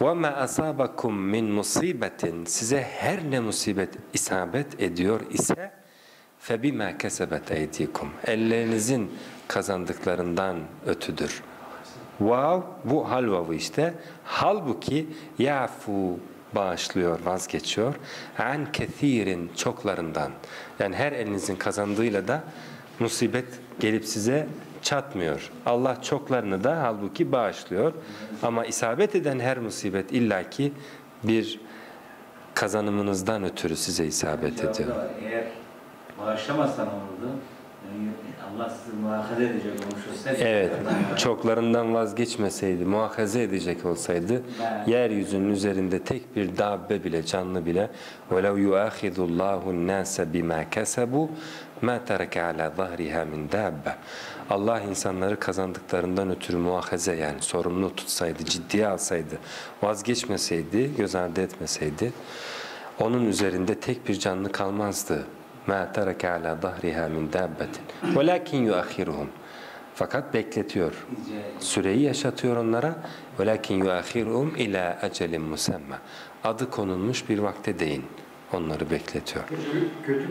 وَمَا أَصَابَكُمْ min musibetin Size her ne musibet isabet ediyor ise فَبِمَا كَسَبَتْ اَيْدِيكُمْ Ellerinizin kazandıklarından ötüdür. Vav, bu hal vavı işte. Halbuki yafu bağışlıyor, vazgeçiyor. An kethirin çoklarından. Yani her elinizin kazandığıyla da musibet gelip size çatmıyor. Allah çoklarını da halbuki bağışlıyor. Ama isabet eden her musibet illaki bir kazanımınızdan ötürü size isabet ediyor. Eğer bağışlamazsan olurdu, Allah sizi muhakaze edecek olmuş olsaydı. Evet, çoklarından vazgeçmeseydi, muhakaze edecek olsaydı, Evet. yeryüzünün üzerinde tek bir dabbe bile, canlı bile وَلَوْ يُؤَخِذُ اللّٰهُ النَّاسَ بِمَا كَسَبُوا مَا تَرَكَ عَلَى ظَهْرِهَا مِنْ دَابَّةٍ Allah insanları kazandıklarından ötürü muhakaze yani sorumlu tutsaydı, ciddiye alsaydı, vazgeçmeseydi, göz ardı etmeseydi, onun üzerinde tek bir canlı kalmazdı. مَا تَرَكَ عَلَى ظَهْرِهَا مِنْ دَابَّةٍ وَلَكِنْ يُؤَخِّرُهُمْ Fakat bekletiyor. Süreyi yaşatıyor onlara. وَلَكِنْ يُؤَخِّرُهُمْ اِلَى اَجَلٍ مُسَمَّى Adı konulmuş bir vakte değin. Onları bekletiyor. Kötü, kötü